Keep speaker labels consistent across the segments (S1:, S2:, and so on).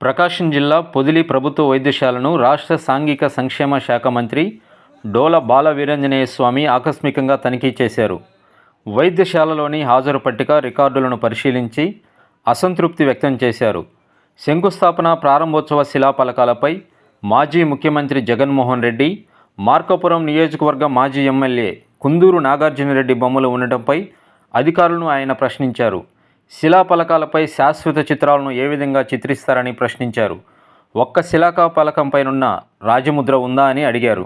S1: ప్రకాశం జిల్లా పొదిలి ప్రభుత్వ వైద్యశాలను రాష్ట్ర సాంఘిక సంక్షేమ శాఖ మంత్రి డోల బాల వీరంజనేయ స్వామి ఆకస్మికంగా తనిఖీ చేశారు. వైద్యశాలలోని హాజరు పట్టిక రికార్డులను పరిశీలించి అసంతృప్తి వ్యక్తం చేశారు. శంకుస్థాపన ప్రారంభోత్సవ శిలాఫలకాలపై మాజీ ముఖ్యమంత్రి జగన్మోహన్ రెడ్డి మార్కాపురం నియోజకవర్గ మాజీ ఎమ్మెల్యే కుందూరు నాగార్జునరెడ్డి బొమ్మలు ఉండటంపై అధికారులను ఆయన ప్రశ్నించారు. శిలాఫలకాలపై శాశ్వత చిత్రాలను ఏ విధంగా చిత్రిస్తారని ప్రశ్నించారు. ఒక్క శిలాకా పలకంపైనున్న రాజముద్ర ఉందా అని అడిగారు.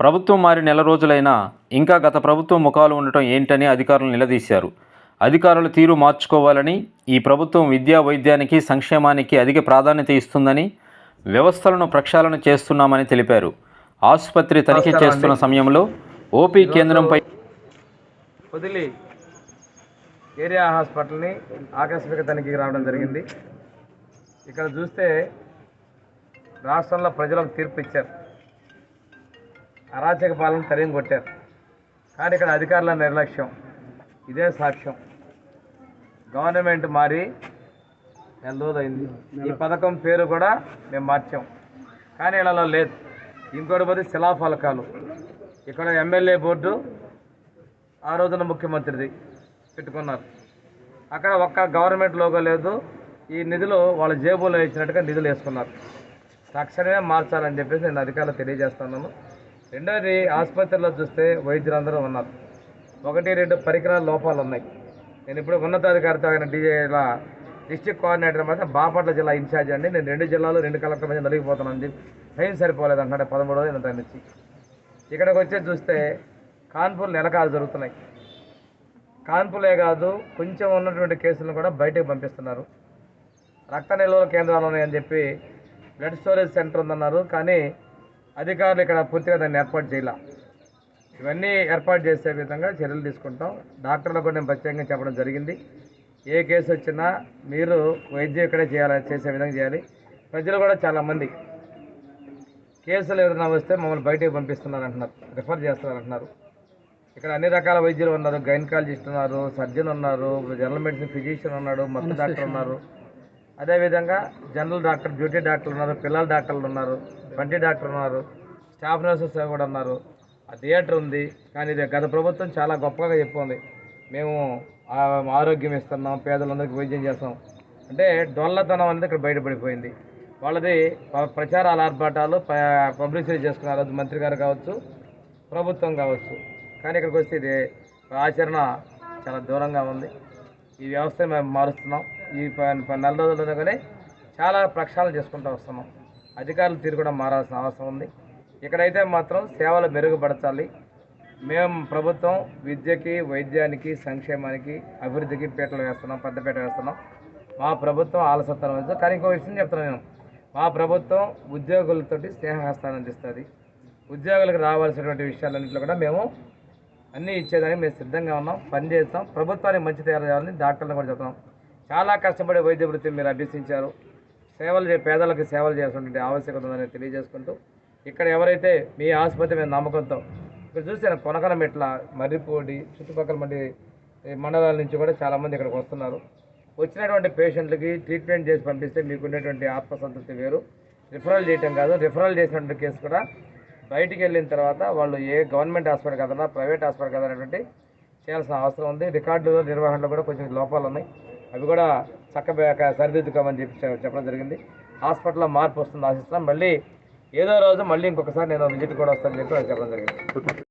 S1: ప్రభుత్వం మారి నెల రోజులైనా ఇంకా గత ప్రభుత్వం ముఖాలు ఉండటం ఏంటని అధికారులు నిలదీశారు. అధికారుల తీరు మార్చుకోవాలని ఈ ప్రభుత్వం విద్యా వైద్యానికి సంక్షేమానికి అధిక ప్రాధాన్యత ఇస్తుందని వ్యవస్థలను ప్రక్షాళన చేస్తున్నామని తెలిపారు. ఆసుపత్రి తనిఖీ చేస్తున్న సమయంలో ఓపీ కేంద్రంపై
S2: వదిలి. ఏరియా హాస్పిటల్ని ఆకస్మిక తనిఖీకి రావడం జరిగింది. ఇక్కడ చూస్తే రాష్ట్రంలో ప్రజలకు తీర్పు ఇచ్చారు. అరాచక పాలన తరిం కొట్టారు. కానీ ఇక్కడ అధికారుల నిర్లక్ష్యం ఇదే సాక్ష్యం. గవర్నమెంట్ మారి నెల రోజులైంది ఈ పథకం పేరు కూడా మేము మార్చాం. కానీ ఇలా లేదు. ఇంకోటి పోతే శిలాఫలకాలు. ఇక్కడ ఎమ్మెల్యే బోర్డు ఆ రోజున ముఖ్యమంత్రిది. పెట్టుకున్నారు. అక్కడ ఒక్క గవర్నమెంట్ లోగో లేదు. ఈ నిధులు వాళ్ళ జేబులో ఇచ్చినట్టుగా నిధులు వేసుకున్నారు. తక్షణమే మార్చాలని చెప్పేసి నేను అధికారులు తెలియజేస్తున్నాను. రెండోది ఆసుపత్రిలో చూస్తే వైద్యులందరూ ఉన్నారు. ఒకటి రెండు పరికరాల లోపాలు ఉన్నాయి. నేను ఇప్పుడు ఉన్నతాధికారితో ఆయన డీజేల డిస్టిక్ కోఆర్డినేటర్ మాత్రం బాపట్ల జిల్లా ఇన్ఛార్జ్ అండి. నేను రెండు జిల్లాలు రెండు కలెక్టర్ మధ్య నలిగిపోతున్నాను. చెప్పి టైం సరిపోలేదు అంటే పదమూడు రోజులు టైం ఇక్కడికి వచ్చి చూస్తే కాన్పూర్ నెలకాలు జరుగుతున్నాయి. కాన్పులే కాదు కొంచెం ఉన్నటువంటి కేసులను కూడా బయటకు పంపిస్తున్నారు. రక్త నిల్వల కేంద్రాలు ఉన్నాయని చెప్పి బ్లడ్ స్టోరేజ్ సెంటర్ ఉందన్నారు కానీ అధికారులు ఇక్కడ పూర్తిగా దాన్ని ఏర్పాటు చేయాల. ఇవన్నీ ఏర్పాటు చేసే విధంగా చర్యలు తీసుకుంటాం. డాక్టర్లకు కూడా నేను ప్రత్యేకంగా చెప్పడం జరిగింది. ఏ కేసు వచ్చినా మీరు వైద్యం ఇక్కడే చేయాలి చేసే విధంగా చేయాలి. ప్రజలు కూడా చాలామంది కేసులు ఏదైనా వస్తే మమ్మల్ని బయటకు పంపిస్తున్నారు అంటున్నారు రిఫర్ చేస్తున్నారు అంటున్నారు ఇక్కడ అన్ని రకాల వైద్యులు ఉన్నారు గైనకాలజిస్ట్ ఉన్నారు సర్జన్ ఉన్నారు జనరల్ మెడిసిన్ ఫిజిషియన్ ఉన్నాడు మత్తు డాక్టర్ ఉన్నారు. అదేవిధంగా జనరల్ డాక్టర్ డ్యూటీ డాక్టర్లు ఉన్నారు పిల్లల డాక్టర్లు ఉన్నారు పంటి డాక్టర్ ఉన్నారు స్టాఫ్ నర్సెస్ కూడా ఉన్నారు. ఆ థియేటర్ ఉంది కానీ ఇది గత ప్రభుత్వం చాలా గొప్పగా చెప్పుకుంది మేము ఆరోగ్యం ఇస్తున్నాం పేదలందరికీ వైద్యం చేస్తాం. అంటే డొల్లతనం అనేది ఇక్కడ బయటపడిపోయింది. వాళ్ళది ప్రచారాల ఆర్భాటాలు పబ్లిసిటీ చేసుకున్నారు. మంత్రి గారు కావచ్చు ప్రభుత్వం కావచ్చు. కానీ ఇక్కడికి వస్తే ఇది ఆచరణ చాలా దూరంగా ఉంది. ఈ వ్యవస్థను మేము మారుస్తున్నాం. ఈ ప- ప- నెల రోజుల్లోనే చాలా ప్రక్షాళన చేసుకుంటూ వస్తున్నాం. అధికారులు తీరు కూడా మారాల్సిన అవసరం ఉంది. ఇక్కడైతే మాత్రం సేవలు మెరుగుపరచాలి. మేము ప్రభుత్వం విద్యకి వైద్యానికి సంక్షేమానికి అభివృద్ధికి పీటలు వేస్తున్నాం పెద్దపీట వేస్తున్నాం. మా ప్రభుత్వం ఆలసత్వం వహిస్తుంది కానీ ఇంకో విషయం చెప్తున్నాను నేను. మా ప్రభుత్వం ఉద్యోగులతోటి స్నేహహస్తాన్ని అందిస్తుంది. ఉద్యోగులకు రావాల్సినటువంటి విషయాలన్నింటిలో కూడా మేము అన్నీ ఇచ్చేదానికి మేము సిద్ధంగా ఉన్నాం పని చేస్తాం. ప్రభుత్వానికి మంచి తయారు చేయాలని డాక్టర్లు కూడా చెప్తున్నాం. చాలా కష్టపడి వైద్య వృత్తి మీరు అభ్యసించారు. సేవలు చే పేదలకు సేవలు చేయాల్సినటువంటి ఆవశ్యకత ఉందని తెలియజేసుకుంటూ ఇక్కడ ఎవరైతే మీ ఆసుపత్రి మీద నమ్మకంతో ఇక్కడ చూస్తే కొనకల మెట్ల మర్రిపూడి చుట్టుపక్కల మంది మండలాల నుంచి కూడా చాలామంది ఇక్కడికి వస్తున్నారు. వచ్చినటువంటి పేషెంట్లకి ట్రీట్మెంట్ చేసి పంపిస్తే మీకు ఉండేటువంటి ఆత్మసంతృప్తి వేరు. రిఫరల్ చేయటం కాదు రిఫరల్ చేసినటువంటి కేసు కూడా బయటికి వెళ్ళిన తర్వాత వాళ్ళు ఏ గవర్నమెంట్ హాస్పిటల్ కదన్నా ప్రైవేట్ హాస్పిటల్ కదా అనేటువంటి చేయాల్సిన అవసరం ఉంది. రికార్డులో నిర్వహణలో కూడా కొంచెం లోపాలు ఉన్నాయి. అవి కూడా చక్కగా సరిదిద్దుకోమని చెప్పి చెప్పడం జరిగింది. హాస్పిటల్లో మార్పు వస్తుంది ఆశిస్తున్నాం. మళ్ళీ ఏదో రోజు మళ్ళీ ఇంకొకసారి నేను విజిట్ కూడా వస్తానని చెప్పి చెప్పడం జరిగింది.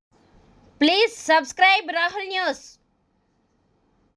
S3: Please subscribe Rahul news